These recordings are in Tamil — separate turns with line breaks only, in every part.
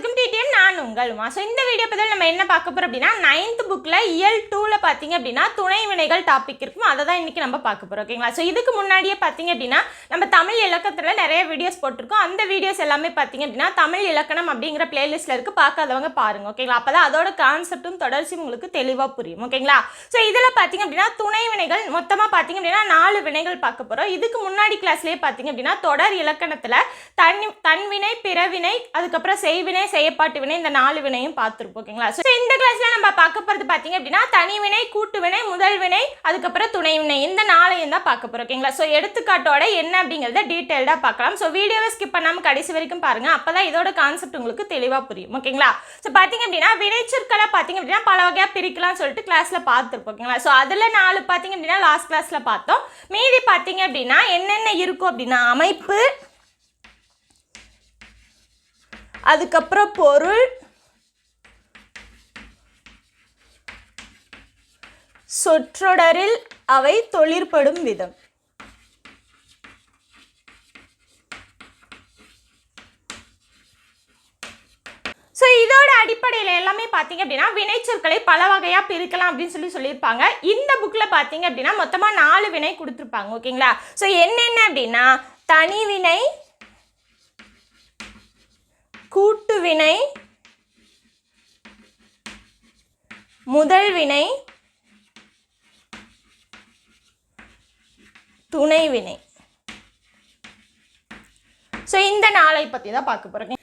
എല്ലാവർക്കും ടി ടി நான் உங்கள் உமா ஸோ இந்த வீடியோ பதில் நம்ம என்ன பார்க்க போகிறோம் அப்படின்னா நைன்த் புக்கில் இயல் டூவில் பார்த்தீங்க அப்படின்னா துணை வினைகள் டாபிக் இருக்கும். அதை தான் இன்றைக்கி நம்ம பார்க்க போகிறோம் ஓகேங்களா ஸோ இதுக்கு முன்னாடியே பார்த்தீங்க அப்படின்னா நம்ம தமிழ் இலக்கத்தில் நிறைய வீடியோஸ் போட்டிருக்கோம். அந்த வீடியோஸ் எல்லாமே பார்த்தீங்க அப்படின்னா தமிழ் இலக்கணம் அப்படிங்கிற பிளேலிஸ்ட்டில் இருக்குது பார்க்காதவங்க பாருங்க ஓகேங்களா அப்போ தான் அதோட கான்செப்ட்டும் தொடர்ச்சி உங்களுக்கு தெளிவாக புரியும் ஓகேங்களா ஸோ இதில் பார்த்தீங்க அப்படின்னா துணை வினைகள் மொத்தமாக பார்த்தீங்க அப்படின்னா நாலு வினைகள் பார்க்க போகிறோம் இதுக்கு முன்னாடி கிளாஸ்லேயே பார்த்தீங்க அப்படின்னா தொடர் இலக்கணத்தில் தன் தன்வினை பிறவினை அதுக்கப்புறம் செய்வினை செய்யப்பாட்டு வினை இந்த நாலு வினையும் பார்த்துருப்போம் ஓகேங்களா? ஸோ இந்த கிளாஸில் நம்ம பார்க்க போகிறது பார்த்தீங்க அப்படின்னா தனி வினை கூட்டு வினை முதல் வினை அதுக்கப்புறம் துணை வினை. இந்த நாளையும் தான் பார்க்க போகிறோம் ஓகேங்களா? ஸோ எடுத்துக்காட்டோட என்ன அப்படிங்கிறத டீட்டெயில்டாக பார்க்கலாம். ஸோ வீடியோவை ஸ்கிப் பண்ணாமல் கடைசி வரைக்கும் பாருங்கள் அப்போ தான் இதோட கான்செப்ட் உங்களுக்கு தெளிவாக புரியும் ஓகேங்களா? ஸோ பார்த்தீங்க அப்படின்னா வினைச்சொற்களை பார்த்தீங்க அப்படின்னா பல வகையாக பிரிக்கலாம்னு சொல்லிட்டு கிளாஸில் பார்த்துருப்போம் ஓகேங்களா? ஸோ அதில் நாலு பார்த்தீங்க அப்படின்னா லாஸ்ட் கிளாஸில் பார்த்தோம். மீதி பார்த்தீங்க அப்படின்னா என்னென்ன இருக்கும் அப்படின்னா அமைப்பு அதுக்கப்புறம் பொருள். சொற்றொடரில் அவை தொழிற்படும் விதம். ஸோ இதோட அடிப்படையில் எல்லாமே பார்த்தீங்க அப்படின்னா வினைச்சொற்களை பல வகையாக பிரிக்கலாம் அப்படின்னு சொல்லி சொல்லியிருப்பாங்க. இந்த புக்கில் பார்த்தீங்க அப்படின்னா மொத்தமாக நாலு வினை கொடுத்துருப்பாங்க ஓகேங்களா ஸோ என்னென்ன அப்படின்னா தனி வினை கூட்டு வினை முதல் வினை துணை வினை. ஸோ இந்த நாளை பற்றி தான் பார்க்க போகிறேன்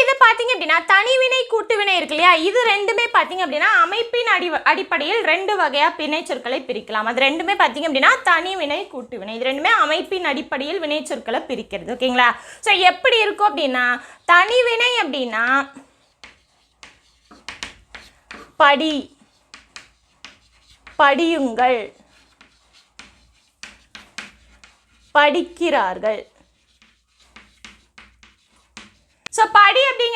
இது பார்த்தீங்க அப்படின்னா தனிவினை கூட்டுவினை இருக்கு இல்லையா? இது ரெண்டுமே பார்த்தீங்க அப்படின்னா அமைப்பின் அடி அடிப்படையில் ரெண்டு வகையாக வினைச்சொற்களை பிரிக்கலாம். அது ரெண்டுமே பார்த்தீங்க அப்படின்னா தனிவினை கூட்டுவினை இது ரெண்டுமே அமைப்பின் அடிப்படையில் வினைச்சொற்களை பிரிக்கிறது. ஓகேங்களா? ஸோ எப்படி இருக்கும் அப்படின்னா தனிவினை அப்படின்னா படி படியுங்கள் படிக்கிறார்கள் ஸோ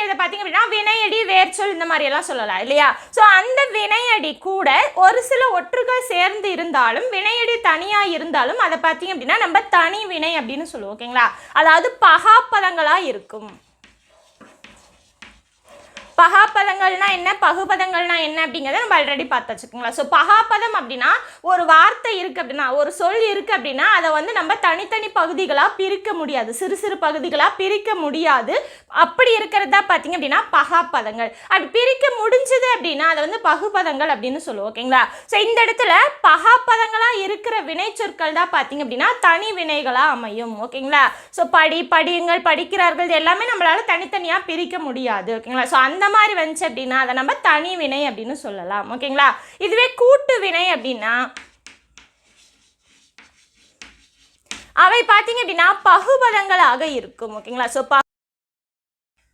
இதை பார்த்தீங்க அப்படின்னா வினையடி வேர்ச்சொல் இந்த மாதிரி எல்லாம் சொல்லலாம் இல்லையா? ஸோ அந்த வினையடி கூட ஒரு சில ஒற்றுகள் சேர்ந்து இருந்தாலும் வினையடி தனியாக இருந்தாலும் அதை பார்த்தீங்க அப்படின்னா நம்ம தனி வினை அப்படின்னு சொல்லுவோம் ஓகேங்களா? அதாவது பகாப்பதங்களாக இருக்கும். பகாப்பதங்கள்னா என்ன? பகுபதங்கள்னா என்ன அப்படிங்கிறத நம்ம ஆல்ரெடி பார்த்து வச்சுக்கோங்களா ஸோ பகாப்பதம் அப்படின்னா ஒரு வார்த்தை இருக்குது அப்படின்னா ஒரு சொல் இருக்குது அப்படின்னா அதை வந்து நம்ம தனித்தனி பகுதிகளாக பிரிக்க முடியாது. சிறு சிறு பகுதிகளாக பிரிக்க முடியாது. அப்படி இருக்கிறதா பார்த்தீங்க அப்படின்னா பகாப்பதங்கள் அது பிரிக்க முடிஞ்சது அப்படின்னா அதை வந்து பகுபதங்கள் அப்படின்னு சொல்லுவோம் ஓகேங்களா? ஸோ இந்த இடத்துல பகாப்பதங்களாக இருக்கிற வினைச்சொற்கள் தான் பார்த்தீங்க அப்படின்னா தனி வினைகளாக அமையும் ஓகேங்களா? ஸோ படி படியுங்கள் படிக்கிறார்கள் இது எல்லாமே நம்மளால் தனித்தனியாக பிரிக்க முடியாது ஓகேங்களா? ஸோ அந்த மாதிரி வந்துச்சு அப்படின்னா அதை நம்ம தனி வினை அப்படின்னு சொல்லலாம். ஓகேங்களா? இதுவே கூட்டு வினை அப்படின்னா அவை பார்த்தீங்க அப்படின்னா பகுபதங்களாக இருக்கும். ஓகேங்களா? ஸோ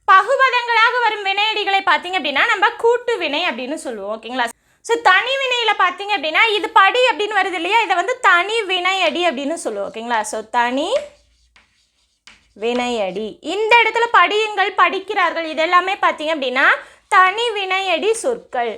பகுபதங்களாக வரும் வினையடிகளை பார்த்தீங்க அப்படின்னா நம்ம கூட்டு வினை அப்படின்னு சொல்லுவோம். ஓகேங்களா? ஸோ தனி வினையில் பார்த்தீங்க அப்படின்னா இது படி அப்படின்னு வருது இல்லையா? இதை வந்து தனி வினையடி அப்படின்னு சொல்லுவோம். ஓகேங்களா? ஸோ தனி வினையடி. இந்த இடத்துல படியுங்கள் படிக்கிறார்கள். இதெல்லாமே பார்த்தீங்க அப்படின்னா தனி வினையடி சொற்கள்.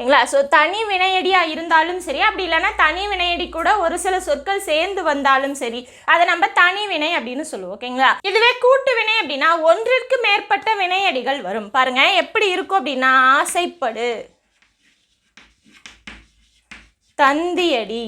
ஓகேங்களா? ஸோ தனி வினையடியாக இருந்தாலும் சரி அப்படி இல்லைன்னா தனி வினையடி கூட ஒரு சில சொற்கள் சேர்ந்து வந்தாலும் சரி அதை நம்ம தனி வினை அப்படின்னு சொல்லுவோம். ஓகேங்களா? இதுவே கூட்டு வினை அப்படின்னா ஒன்றிற்கு மேற்பட்ட வினையடிகள் வரும். பாருங்க எப்படி இருக்கும் அப்படின்னா ஆசைப்படு. தந்தியடி.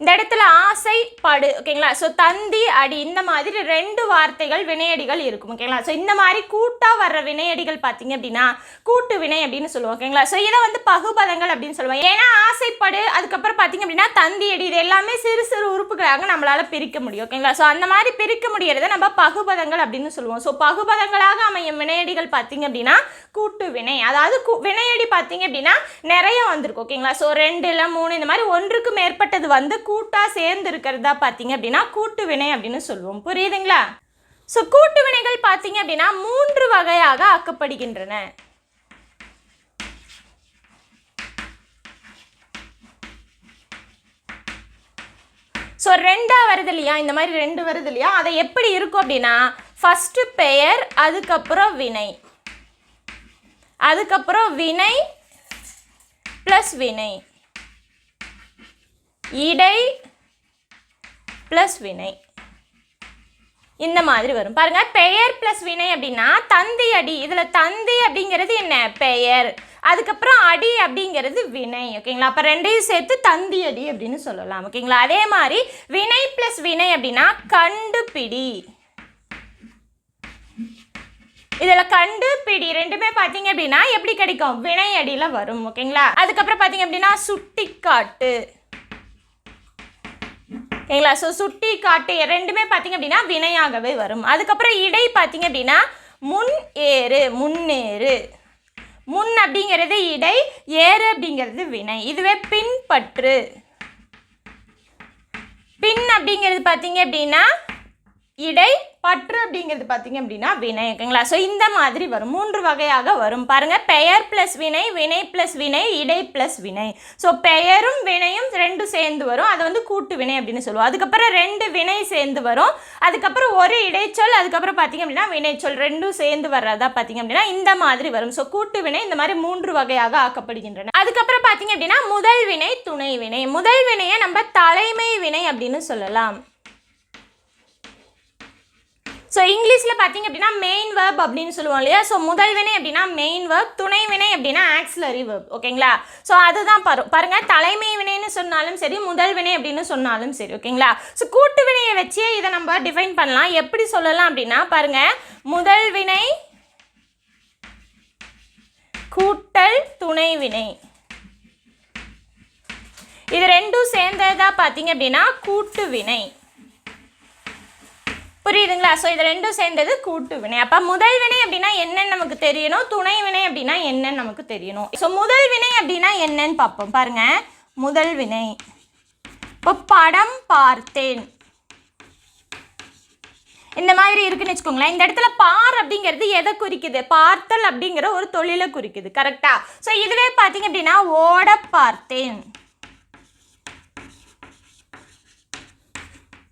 இந்த இடத்துல ஆசை படு ஓகேங்களா? ஸோ தந்தி அடி இந்த மாதிரி ரெண்டு வார்த்தைகள் வினையடிகள் இருக்கும் ஓகேங்களா? ஸோ இந்த மாதிரி கூட்டாக வர்ற வினையடிகள் பார்த்தீங்க அப்படின்னா கூட்டு வினை அப்படின்னு சொல்லுவோம் ஓகேங்களா? ஸோ இதை வந்து பகுபதங்கள் அப்படின்னு சொல்லுவோம். ஏன்னா ஆசைப்படு அதுக்கப்புறம் பார்த்தீங்க அப்படின்னா தந்தி அடி இது எல்லாமே சிறு சிறு உறுப்புகளாக நம்மளால் பிரிக்க முடியும் ஓகேங்களா? ஸோ அந்த மாதிரி பிரிக்க முடியறத நம்ம பகுபதங்கள் அப்படின்னு சொல்லுவோம். ஸோ பகுபதங்களாக அமையும் வினையடிகள் பார்த்தீங்க அப்படின்னா கூட்டு வினை. அதாவது வினையடி பார்த்தீங்க அப்படின்னா நிறைய வந்திருக்கும் ஓகேங்களா? ஸோ ரெண்டு இல்லை மூணு இந்த மாதிரி ஒன்றுக்கு மேற்பட்டது வந்து கூட்டாக சேர்ந்து இருக்கிறதா பார்த்தீங்க அப்படின்னா கூட்டு வினை அப்படின்னு சொல்லுவோம். புரியுதுங்களா? ஸோ கூட்டு வினைகள் பார்த்தீங்க அப்படின்னா மூன்று வகையாக ஆக்கப்படுகின்றன. ஸோ ரெண்டாக வருது இல்லையா? இந்த மாதிரி ரெண்டு வருது இல்லையா? அதை எப்படி இருக்கும் அப்படின்னா ஃபஸ்ட்டு பெயர் அதுக்கப்புறம் வினை. அதுக்கப்புறம் வினை ப்ளஸ் வினை. இடை ப்ளஸ் வினை. இந்த மாதிரி வரும். பாருங்க பெயர் ப்ளஸ் வினை அப்படின்னா தந்தி அடி. இதில் தந்தி அப்படிங்கிறது என்ன? பெயர். அதுக்கப்புறம் அடி அப்படிங்கிறது வினை ஓகேங்களா அப்போ ரெண்டையும் சேர்த்து தந்தி அடி அப்படின்னு சொல்லலாம் ஓகேங்களா அதே மாதிரி வினை ப்ளஸ் வினை அப்படின்னா கண்டுபிடி. இதில் கண்டுபிடி ரெண்டுமே பார்த்தீங்க அப்படின்னா எப்படி கிடைக்கும்? வினை அடியில் வரும் ஓகேங்களா அதுக்கப்புறம் பார்த்தீங்க அப்படின்னா சுட்டிக்காட்டு. ஓகேங்களா? ஸோ சுட்டி காட்டு ரெண்டுமே பார்த்தீங்க அப்படின்னா வினையாகவே வரும். அதுக்கப்புறம் இடை பார்த்தீங்க அப்படின்னா முன் ஏறு முன்னேறு. முன் அப்படிங்கிறது இடை ஏறு அப்படிங்கிறது வினை. இதுவே பின்பற்று. பின் அப்படிங்கிறது பார்த்தீங்க அப்படின்னா இடை பற்று அப்படிங்கிறது பார்த்தீங்க அப்படின்னா வினை ஓகேங்களா? ஸோ இந்த மாதிரி வரும். மூன்று வகையாக வரும். பாருங்கள் பெயர் ப்ளஸ் வினை வினை ப்ளஸ் வினை இடை ப்ளஸ் வினை. ஸோ பெயரும் வினையும் ரெண்டும் சேர்ந்து வரும். அதை வந்து கூட்டு வினை அப்படின்னு சொல்லுவோம். அதுக்கப்புறம் ரெண்டு வினை சேர்ந்து வரும். அதுக்கப்புறம் ஒரு இடைச்சொல் அதுக்கப்புறம் பார்த்தீங்க அப்படின்னா வினைச்சொல். ரெண்டும் சேர்ந்து வர்றதா பார்த்தீங்க அப்படின்னா இந்த மாதிரி வரும். ஸோ கூட்டு வினை இந்த மாதிரி மூன்று வகையாக ஆக்கப்படுகின்றன. அதுக்கப்புறம் பார்த்தீங்க அப்படின்னா முதல் வினை துணை வினை. முதல் வினையை நம்ம தலைமை வினை அப்படின்னு சொல்லலாம். ஸோ இங்கிலீஷில் பார்த்தீங்க அப்படின்னா மெயின் வேர்ப் அப்படின்னு சொல்லுவோம் இல்லையா? ஸோ முதல் வினை அப்படின்னா மெயின் வேர்ப் துணை வினை அப்படின்னா ஆக்சிலரி வேர்ப் ஓகேங்களா ஸோ அதுதான் பாரு பாருங்க தலைமை வினைன்னு சொன்னாலும் சரி முதல் வினை அப்படின்னு சொன்னாலும் சரி ஓகேங்களா ஸோ கூட்டு வினையை வச்சே இதை நம்ம டிஃபைன் பண்ணலாம். எப்படி சொல்லலாம் அப்படின்னா பாருங்க முதல் வினை கூட்டல் துணை வினை. இது ரெண்டும் சேர்ந்ததா பார்த்தீங்க அப்படின்னா கூட்டு வினை. புரியுதுங்களா? ஸோ இது ரெண்டும் சேர்ந்தது கூட்டு வினை. அப்போ முதல் வினை அப்படின்னா என்னன்னு நமக்கு தெரியணும். துணை வினை அப்படின்னா என்னன்னு நமக்கு தெரியணும். ஸோ முதல் வினை அப்படின்னா என்னன்னு பார்ப்போம். பாருங்க. முதல் வினை. இப்போ படம் பார்த்தேன். இந்த மாதிரி இருக்குன்னு வச்சுக்கோங்களேன். இந்த இடத்துல பார் அப்படிங்கிறது எதை குறிக்குது? பார்த்தல் அப்படிங்கிற ஒரு தொழிலை குறிக்குது. கரெக்டா ஸோ இதுவே பார்த்தீங்க அப்படின்னா ஓட பார்த்தேன்.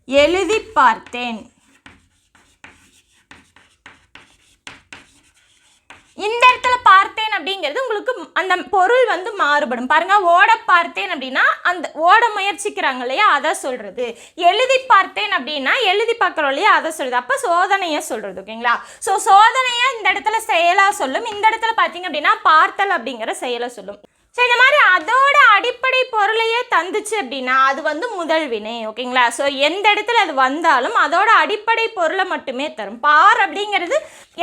எழுதி பார்த்தேன். இந்த இடத்துல பார்த்தேன் அப்படிங்கிறது உங்களுக்கு அந்த பொருள் வந்து மாறுபடும். பாருங்க ஓட பார்த்தேன் அப்படின்னா அந்த ஓட முயற்சிக்கிறாங்க இல்லையா அதை சொல்றது. எழுதி பார்த்தேன் அப்படின்னா எழுதி பார்க்குறோம் இல்லையா அதை சொல்றது. அப்போ சோதனையை சொல்றது ஓகேங்களா? ஸோ சோதனையை இந்த இடத்துல செயலாக சொல்லும். இந்த இடத்துல பார்த்தீங்க அப்படின்னா பார்த்தல் அப்படிங்கிற செயலை சொல்லும். ஸோ இந்த மாதிரி அதோட அடிப்படை பொருளையே தந்துச்சு அப்படின்னா அது வந்து முதல் வினை ஓகேங்களா? ஸோ எந்த இடத்துல அது வந்தாலும் அதோட அடிப்படை பொருளை மட்டுமே தரும். பார் அப்படிங்கிறது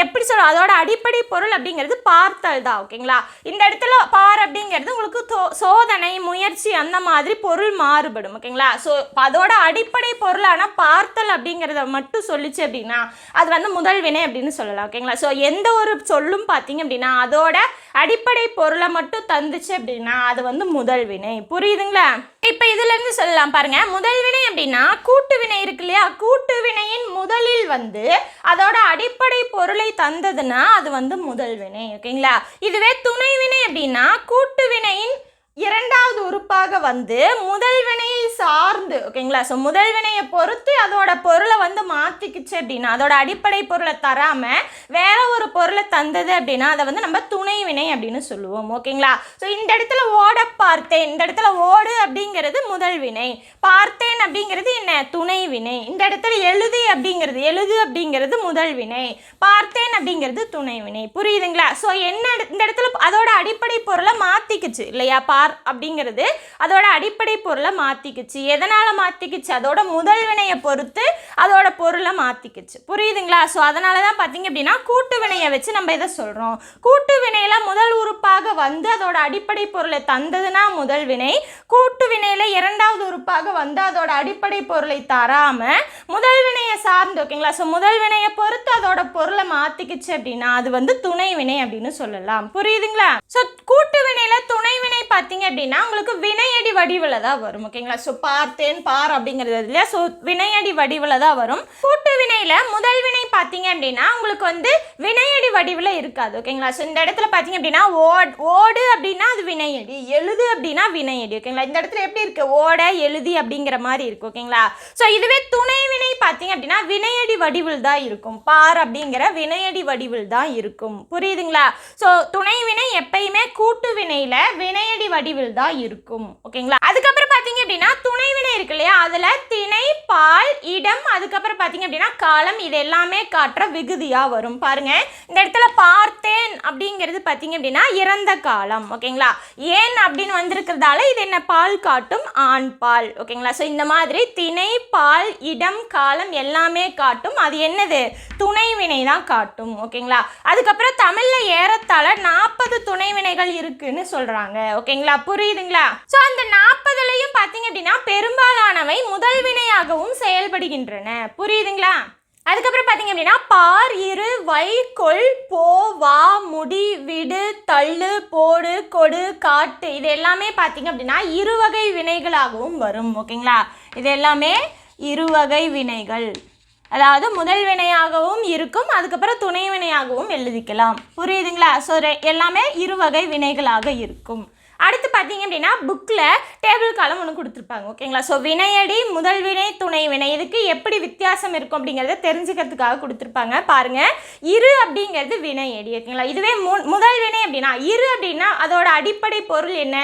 எப்படி சொல்ல அதோட அடிப்படை பொருள் அப்படிங்கிறது பார்த்தல் தான் ஓகேங்களா? இந்த இடத்துல பார் அப்படிங்கிறது உங்களுக்கு சோதனை முயற்சி அந்த மாதிரி பொருள் மாறுபடும் ஓகேங்களா? ஸோ அதோட அடிப்படை பொருளான பார்த்தல் அப்படிங்கிறத மட்டும் சொல்லிச்சு அப்படின்னா அது வந்து முதல் வினை அப்படின்னு சொல்லலாம் ஓகேங்களா? ஸோ எந்த ஒரு சொல்லும் பார்த்தீங்க அப்படின்னா அதோட அடிப்படை பொருளை மட்டும் தந்துச்சு அப்படின்னா அது வந்து முதல் வினை. புரியுதுங்களா? இப்போ இதுல இருந்து சொல்லலாம் பாருங்க. முதல் வினை அப்படின்னா கூட்டு வினை இருக்கு இல்லையா? கூட்டு வினையின் முதலில் வந்து அதோட அடிப்படை பொருளை தந்ததுன்னா அது வந்து முதல் வினை ஓகேங்களா? இதுவே துணை வினை அப்படின்னா கூட்டு வினையின் இரண்டாவது உறுப்பாக வந்து முதல் வினையை சார்ந்து ஓகேங்களா? ஸோ முதல் வினையை பொறுத்து அதோட பொருளை வந்து மாற்றிக்குச்சு அப்படின்னா அதோட அடிப்படை பொருளை தராமல் வேற ஒரு பொருளை தந்தது அப்படின்னா அதை வந்து நம்ம துணை வினை அப்படின்னு சொல்லுவோம். ஓகேங்களா? ஸோ இந்த இடத்துல ஓட பார்த்தேன். இந்த இடத்துல ஓடு அப்படிங்கிறது முதல் வினை. பார்த்தேன் அப்படிங்கிறது என்ன? துணை வினை. இந்த இடத்துல எழுதி அப்படிங்கிறது எழுது அப்படிங்கிறது முதல் வினை. பார்த்தேன் அப்படிங்கிறது துணை வினை. புரியுதுங்களா? ஸோ என்ன இந்த இடத்துல அதோட அடிப்படை பொருளை மாற்றிக்குச்சு இல்லையா? பார் அப்படிங்கிறது அதோட அடிப்படை பொருளை மாற்றிக்குச்சு எதனால் மாற்றிக்குச்சு அதோட முதல் வினையை பொறுத்து அதோட பொருளை மாற்றிக்குச்சு புரியுதுங்களா? ஸோ அதனால தான் பார்த்தீங்க அப்படின்னா கூட்டு வினையை வச்சு நம்ம இதை சொல்கிறோம் கூட்டு வினையில் முதல் உறுப்பாக வந்து அதோட அடிப்படை பொருளை தந்ததுன்னா முதல் வினை. கூட்டு வினையில் இரண்டாவது உறுப்பாக வந்து அதோட அடிப்படை பொருளை தராமல் முதல் வினையை சார்ந்து ஓகேங்களா? ஸோ முதல் வினையை பொறுத்து அதோட பொருளை மாற்றிக்கிச்சு அப்படின்னா அது வந்து துணை வினை அப்படின்னு சொல்லலாம். புரியுதுங்களா? ஸோ கூட்டு வினையில் துணை வினை பார்த்தீங்க அப்படின்னா உங்களுக்கு வினையடி வடிவில் தான் வரும் ஓகேங்களா? ஸோ பார்த்தேன் பார் அப்படிங்கிறது இல்லையா? ஸோ வினையடி வடிவில் தான் வரும். கூட்டு வினையில் முதல் வினை பார்த்தீங்க அப்படின்னா உங்களுக்கு வந்து வினையடி வடிவில் இருக்காது ஓகேங்களா ஸோ இந்த இடத்துல பார்த்தீங்க அப்படின்னா ஓட் ஓடு அப்படின்னா அது வினையடி எழுது அப்படின்னா வினையடி ஓகேங்களா இந்த இடத்துல எப்படி இருக்கு? ஓட எழுதி அப்படிங்கிற மாதிரி இருக்கு ஓகேங்களா ஸோ இதுவே துணை வினை பார்த்தீங்க அப்படின்னா வினையடி வடிவில் தான் இருக்கும். பார் அப்படிங்கிற வினையடி வடிவில் தான் இருக்கும். புரியுதுங்களா? ஸோ துணை வினை எப்பயுமே கூட்டு வினையில வினையடி வடிவில் தான் இருக்கும் ஓகேங்களா பார்த்தீங்க அப்படின்னா துணை வினை இருக்கு இல்லையா? அதில் திணை பால் இடம் அதுக்கப்புறம் பார்த்தீங்க அப்படின்னா காலம் இது எல்லாமே காட்டுற விகுதியாக வரும். பாருங்க இந்த இடத்துல பார்த்தேன் அப்படிங்கிறது பார்த்தீங்க அப்படின்னா இறந்த காலம் ஓகேங்களா? ஏன் அப்படின்னு வந்திருக்கிறதால இது என்ன பால் காட்டும்? ஆண் பால் ஓகேங்களா? ஸோ இந்த மாதிரி திணை பால் இடம் காலம் எல்லாமே காட்டும். அது என்னது? துணை வினை தான் காட்டும் ஓகேங்களா? அதுக்கப்புறம் தமிழில் ஏறத்தாழ நாற்பது துணை வினைகள் இருக்குன்னு சொல்கிறாங்க ஓகேங்களா? புரியுதுங்களா? ஸோ அந்த நாற்பதுலையும் பார்த்தீங்க அப்படின்னா பெரும்பாலானவை முதல் வினையாகவும் செயல்படுகின்றன. புரியுதுங்களா? அதுக்கப்புறம் பார்த்தீங்க அப்படின்னா பார் இரு வை கொள் போ வா முடி விடு தள்ளு போடு கொடு காட்டு இது எல்லாமே பார்த்தீங்க அப்படின்னா இருவகை வினைகளாகவும் வரும். ஓகேங்களா? இது எல்லாமே இருவகை வினைகள். அதாவது முதல் வினையாகவும் இருக்கும் அதுக்கப்புறம் துணை வினையாகவும் எழுதிக்கலாம். புரியுதுங்களா? ஸோ எல்லாமே இருவகை வினைகளாக இருக்கும். அடுத்து பார்த்தீங்க அப்படின்னா புக்கில் டேபிள் காலம் ஒன்று கொடுத்துருப்பாங்க. ஓகேங்களா ஸோ வினையடி முதல் வினை துணை வினை இதுக்கு எப்படி வித்தியாசம் இருக்கும் அப்படிங்கிறத தெரிஞ்சுக்கிறதுக்காக கொடுத்துருப்பாங்க. பாருங்கள் இரு அப்படிங்கிறது வினையடி ஓகேங்களா இதுவே மு முதல் வினை அப்படின்னா இரு அப்படின்னா அதோட அடிப்படை பொருள் என்ன?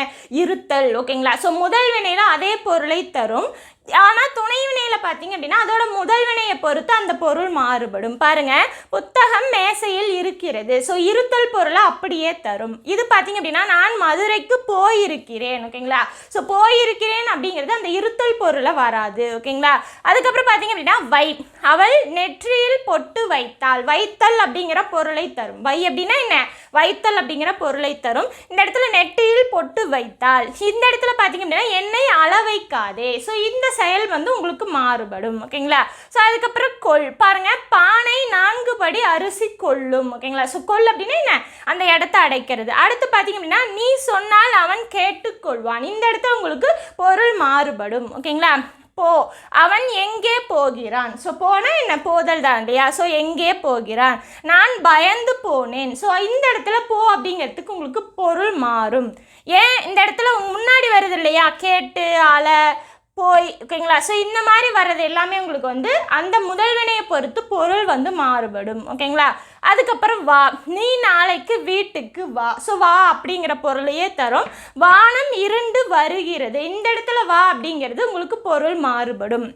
இருத்தல் ஓகேங்களா ஸோ முதல் வினையில் அதே பொருளை தரும். ஆனால் துணை வினையில் பார்த்தீங்க அப்படின்னா அதோட முதல் வினையை பொறுத்து அந்த பொருள் மாறுபடும். பாருங்க புத்தகம் மேசையில் இருக்கிறது. ஸோ இருத்தல் பொருளை அப்படியே தரும். இது பார்த்தீங்க அப்படின்னா நான் மதுரைக்கு போயிருக்கிறேன் ஓகேங்களா? ஸோ போயிருக்கிறேன் அப்படிங்கிறது அந்த இருத்தல் பொருளை வராது ஓகேங்களா? அதுக்கப்புறம் பார்த்தீங்க அப்படின்னா வை. அவள் நெற்றியில் பொட்டு வைத்தாள். வைத்தல் அப்படிங்கிற பொருளை தரும். வை அப்படின்னா என்ன? வைத்தல் அப்படிங்கிற பொருளை தரும். இந்த இடத்துல நெற்றியில் பொட்டு வைத்தாள். இந்த இடத்துல பார்த்தீங்க அப்படின்னா என்னை அளவைக்காதே. ஸோ இந்த செயல் வந்து உங்களுக்கு மாறுபடும் ஓகேங்களா? ஸோ அதுக்கப்புறம் கொள். பாருங்கள் பானை நான்கு படி அரிசி கொள்ளும் ஓகேங்களா? ஸோ கொள் அப்படின்னா என்ன? அந்த இடத்த அடைக்கிறது. அடுத்து பார்த்தீங்க அப்படின்னா நீ சொன்னால் அவன் கேட்டுக்கொள்வான் இந்த இடத்துல உங்களுக்கு பொருள் மாறுபடும் ஓகேங்களா? போ. அவன் எங்கே போகிறான்? ஸோ போனால் என்ன? போதல் தான் இல்லையா? ஸோ எங்கே போகிறான்? நான் பயந்து போனேன். ஸோ இந்த இடத்துல போ அப்படிங்கிறதுக்கு உங்களுக்கு பொருள் மாறும். ஏன்? இந்த இடத்துல முன்னாடி வருது இல்லையா? கேட்டு அலை போய் ஓகேங்களா? ஸோ இந்த மாதிரி வர்றது எல்லாமே உங்களுக்கு வந்து அந்த முதல் வினையை பொறுத்து பொருள் வந்து மாறுபடும். ஓகேங்களா? அதுக்கப்புறம் வா நீ நாளைக்கு வீட்டுக்கு வா. ஸோ வா அப்படிங்கிற பொருளையே தரும். வானம் இருண்டு வருகிறது. இந்த இடத்துல வா அப்படிங்கிறது உங்களுக்கு பொருள் மாறுபடும்.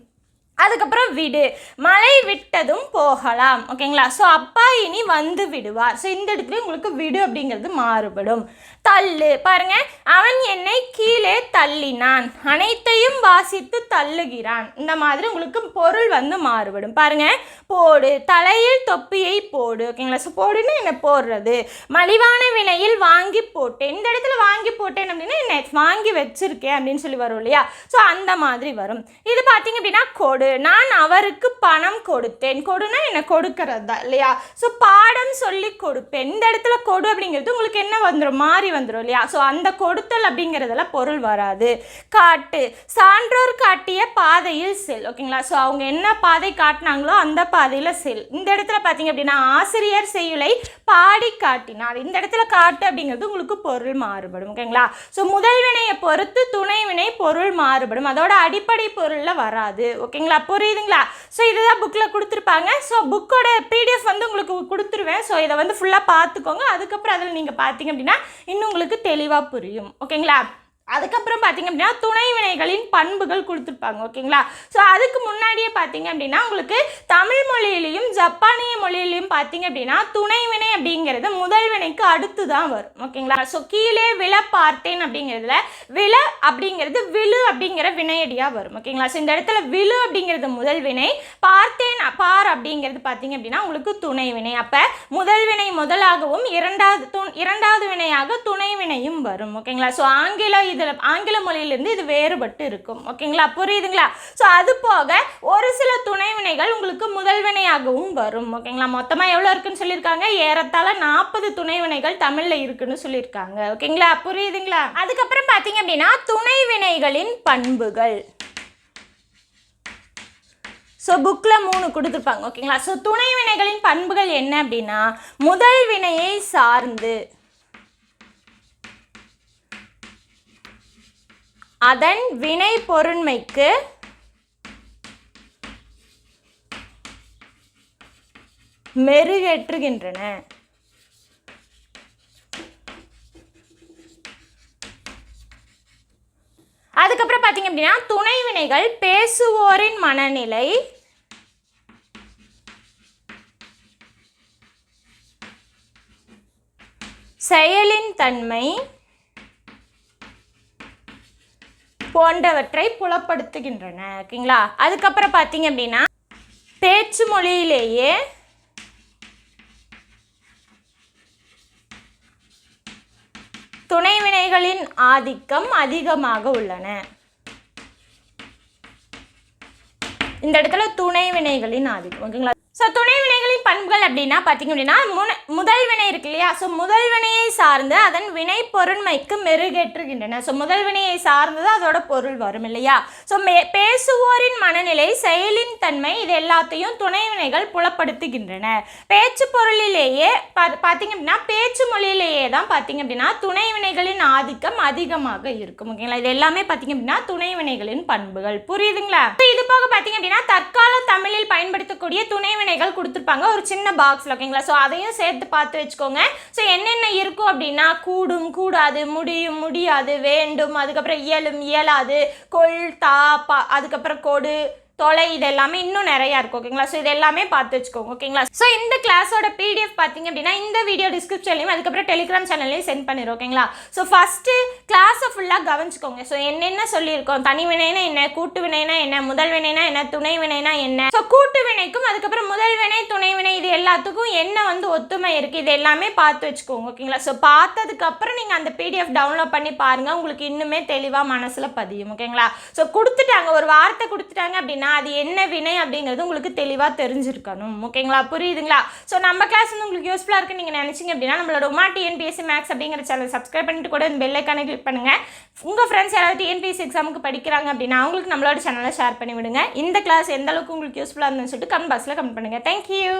அதுக்கப்புறம் விடு. மழை விட்டதும் போகலாம். ஓகேங்களா? ஸோ அப்பா இனி வந்து விடுவார். ஸோ இந்த இடத்துல உங்களுக்கு விடு அப்படிங்கிறது மாறுபடும். தள்ளு. பாருங்க. அவன் என்னை கீழே தள்ளினான். அனைத்தையும் வாசித்து தள்ளுகிறான். இந்த மாதிரி உங்களுக்கு பொருள் வந்து மாறுபடும். பாருங்க. போடு. தலையில் தொப்பியை போடு. ஓகேங்களா? ஸோ போடுன்னு என்ன போடுறது? மலிவான விலையில் வாங்கி போட்டேன். இந்த இடத்துல வாங்கி போட்டேன் அப்படின்னா என்ன? வாங்கி வச்சிருக்கேன் அப்படின்னு சொல்லி வரும் இல்லையா? ஸோ அந்த மாதிரி வரும். இது பார்த்தீங்க அப்படின்னா கொடு. நான் அவருக்கு பணம் கொடுத்தேன். கொடுனா என்ன கொடுக்கறது தான் இல்லையா? ஸோ பாடம் சொல்லி கொடுப்பேன். இந்த இடத்துல கொடு அப்படிங்கிறது உங்களுக்கு என்ன வந்துடும் மாறி வந்துடும் இல்லையா? ஸோ அந்த கொடுத்தல் அப்படிங்கிறதுல பொருள் வராது. காட்டு. சான்றோர் காட்டிய பாதையில் செல் ஓகேங்களா? ஸோ அவங்க என்ன பாதை காட்டினாங்களோ அந்த பாதையில் செல். இந்த இடத்துல பார்த்தீங்க அப்படின்னா ஆசிரியர் செய்யுளை பாடி காட்டினார். இந்த இடத்துல காட்டு அப்படிங்கிறது உங்களுக்கு பொருள் மாறுபடும் ஓகேங்களா? ஸோ முதல் வினையை பொறுத்து துணை வினை பொருள் மாறுபடும். அதோட அடிப்படை பொருளில் வராது ஓகேங்களா? புரியுதுங்களா? ஸோ இதுதான் புக்கில் கொடுத்துருப்பாங்க. ஸோ புக்கோட பிடிஎஃப் வந்து உங்களுக்கு கொடுத்துருவேன். ஸோ இதை வந்து ஃபுல்லாக பார்த்துக்கோங்க. அதுக்கப்புறம் அதில் நீங்கள் பார்த்தீங்க அப்படின்னா இன்னும் உங்களுக்கு தெளிவாக புரியும். ஓகேங்களா அதுக்கப்புறம் பார்த்தீங்க அப்படின்னா துணை வினைகளின் பண்புகள் கொடுத்துருப்பாங்க ஓகேங்களா? ஸோ அதுக்கு முன்னாடியே பார்த்தீங்க அப்படின்னா உங்களுக்கு தமிழ் மொழியிலையும் ஜப்பானிய மொழியிலையும் பார்த்தீங்க அப்படின்னா துணை வினை அப்படிங்கிறது முதல் வினைக்கு அடுத்து தான் வரும் ஓகேங்களா? ஸோ கீழே விழ பார்த்தேன் அப்படிங்கிறதுல விழ அப்படிங்கிறது விழு அப்படிங்கிற வினையடியாக வரும் ஓகேங்களா? ஸோ இந்த இடத்துல விழு அப்படிங்கிறது முதல் வினை பார்த்தேன் பார் அப்படிங்கிறது பார்த்தீங்க அப்படின்னா உங்களுக்கு துணை வினை. அப்போ முதல் வினை முதலாகவும் இரண்டாவது இரண்டாவது வினையாக துணை வினையும் வரும் ஓகேங்களா? ஸோ ஆங்கில இதில் ஆங்கில மொழியிலேருந்து இது வேறுபட்டு இருக்கும். ஓகேங்களா? புரியுதுங்களா? ஸோ அது போக ஒரு சில துணை வினைகள் உங்களுக்கு முதல் வினையாகவும் வரும். ஓகேங்களா? மொத்தமாக எவ்வளோ இருக்குன்னு சொல்லியிருக்காங்க? ஏறத்தாழ நாற்பது துணை வினைகள் தமிழில் இருக்குன்னு சொல்லியிருக்காங்க. ஓகேங்களா? புரியுதுங்களா? அதுக்கப்புறம் பார்த்தீங்க அப்படின்னா துணை வினைகளின் பண்புகள் ஸோ புக்கில் மூணு கொடுத்துருப்பாங்க. ஓகேங்களா? ஸோ துணை வினைகளின் பண்புகள் என்ன அப்படின்னா முதல் வினையை சார்ந்து. அதன் வினை பொருண்மைக்கு மெருகேற்றுகின்றன. அதுக்கப்புறம் பார்த்தீங்க அப்படின்னா துணை வினைகள் பேசுவோரின் மனநிலை செயலின் தன்மை போன்றவற்றை புலப்படுத்துகின்றன. ஓகேங்களா? அதுக்கப்புறம் பார்த்தீங்க அப்படின்னா பேச்சு மொழியிலேயே துணைவினைகளின் ஆதிக்கம் அதிகமாக உள்ளன. இந்த இடத்துல துணை வினைகளின் ஆதிக்கம் ஓகேங்களா? ஸோ துணை பண்புகள் அப்படின்னா பார்த்திங்க அப்படின்னா முன முதல் வினை இருக்கு இல்லையா? ஸோ முதல் வினையை சார்ந்து அதன் வினை பொருண்மைக்கு மெருகேற்றுகின்றன. ஸோ முதல் வினையை சார்ந்தது அதோட பொருள் வரும் இல்லையா? ஸோ மே பேசுவோரின் மனநிலை செயலின் தன்மை இது எல்லாத்தையும் துணை வினைகள் புலப்படுத்துகின்றன. பேச்சு பொருளிலேயே பா பார்த்தீங்க அப்படின்னா பேச்சு மொழியிலேயே தான் பார்த்தீங்க அப்படின்னா துணை வினைகளின் ஆதிக்கம் அதிகமாக இருக்கும். ஓகேங்களா? இது எல்லாமே பார்த்தீங்க அப்படின்னா துணை வினைகளின் பண்புகள். புரியுதுங்களா? இது போக பார்த்தீங்க அப்படின்னா தற்கால தமிழில் பயன்படுத்தக்கூடிய துணை வினைகள் கொடுத்துருப்பாங்க. ஒரு சின்ன பாக்ஸில் ஓகேங்களா ஸோ அதையும் சேர்த்து பார்த்து வச்சுக்கோங்க. ஸோ என்னென்ன இருக்கும் அப்படின்னா கூடும் கூடாது முடியும் முடியாது வேண்டும் அதுக்கப்புறம் இயலும் இயலாது கொள் தா பா அதுக்கப்புறம் கொடு தொலை இது எல்லாமே இன்னும் நிறையா இருக்கும் ஓகேங்களா? ஸோ இது எல்லாமே பார்த்து வச்சுக்கோங்க ஓகேங்களா? ஸோ இந்த கிளாஸோட பிடிஎஃப் பார்த்தீங்க அப்படின்னா இந்த வீடியோ டிஸ்கிரிப்ஷன்லையும் அதுக்கப்புறம் டெலிகிராம் சேனல்லையும் சென்ட் பண்ணிடுறோம் ஓகேங்களா? ஸோ ஃபஸ்ட்டு கிளாஸை ஃபுல்லாக கவனிச்சுக்கோங்க. ஸோ என்னென்ன சொல்லியிருக்கோம்? தனி வினைனா என்ன? கூட்டு வினைனா என்ன? முதல் வினைனா என்ன? துணை வினைனா என்ன? ஸோ கூட்டு வினைக்கும் அதுக்கப்புறம் முதல் வினை துணை வினை இது எல்லாத்துக்கும் என்ன வந்து ஒத்துமை இருக்குது இது எல்லாமே பார்த்து வச்சுக்கோங்க ஓகேங்களா? ஸோ பார்த்ததுக்கப்புறம் நீங்கள் அந்த பிடிஎஃப் டவுன்லோட் பண்ணி பாருங்கள் உங்களுக்கு இன்னுமே தெளிவாக மனசில் பதியும் ஓகேங்களா? ஸோ கொடுத்துட்டாங்க ஒரு வார்த்தை கொடுத்துட்டாங்க அப்படின்னா அது என்ன வினை அப்படிங்கிறது உங்களுக்கு தெளிவாக தெரிஞ்சிருக்கணும். ஓகேங்களா? புரியுதுங்களா? ஸோ நம்ம கிளாஸ் வந்து உங்களுக்கு யூஸ்ஃபுல்லாக இருக்குது நீங்கள் நினச்சிங்க அப்படின்னா நம்மளோட உமா டிஎன்பிஎஸ்சி மேக்ஸ் அப்படிங்கிற சேனல் சப்ஸ்கிரைப் பண்ணிட்டு கூட இந்த பெல் ஐக்கானை கிளிக் பண்ணுங்கள் உங்கள் ஃப்ரெண்ட்ஸ் யாராவது டிஎன்பிஎஸ்சி எக்ஸாமுக்கு படிக்கிறாங்க அப்படின்னா அவங்களுக்கு நம்மளோட சேனலை ஷேர் பண்ணி விடுங்க. இந்த கிளாஸ் எந்த அளவுக்கு உங்களுக்கு யூஸ்ஃபுல்லாக இருந்துன்னு சொல்லிட்டு கமெண்ட் பாக்ஸில் கமெண்ட் பண்ணுங்கள் தேங்க்யூ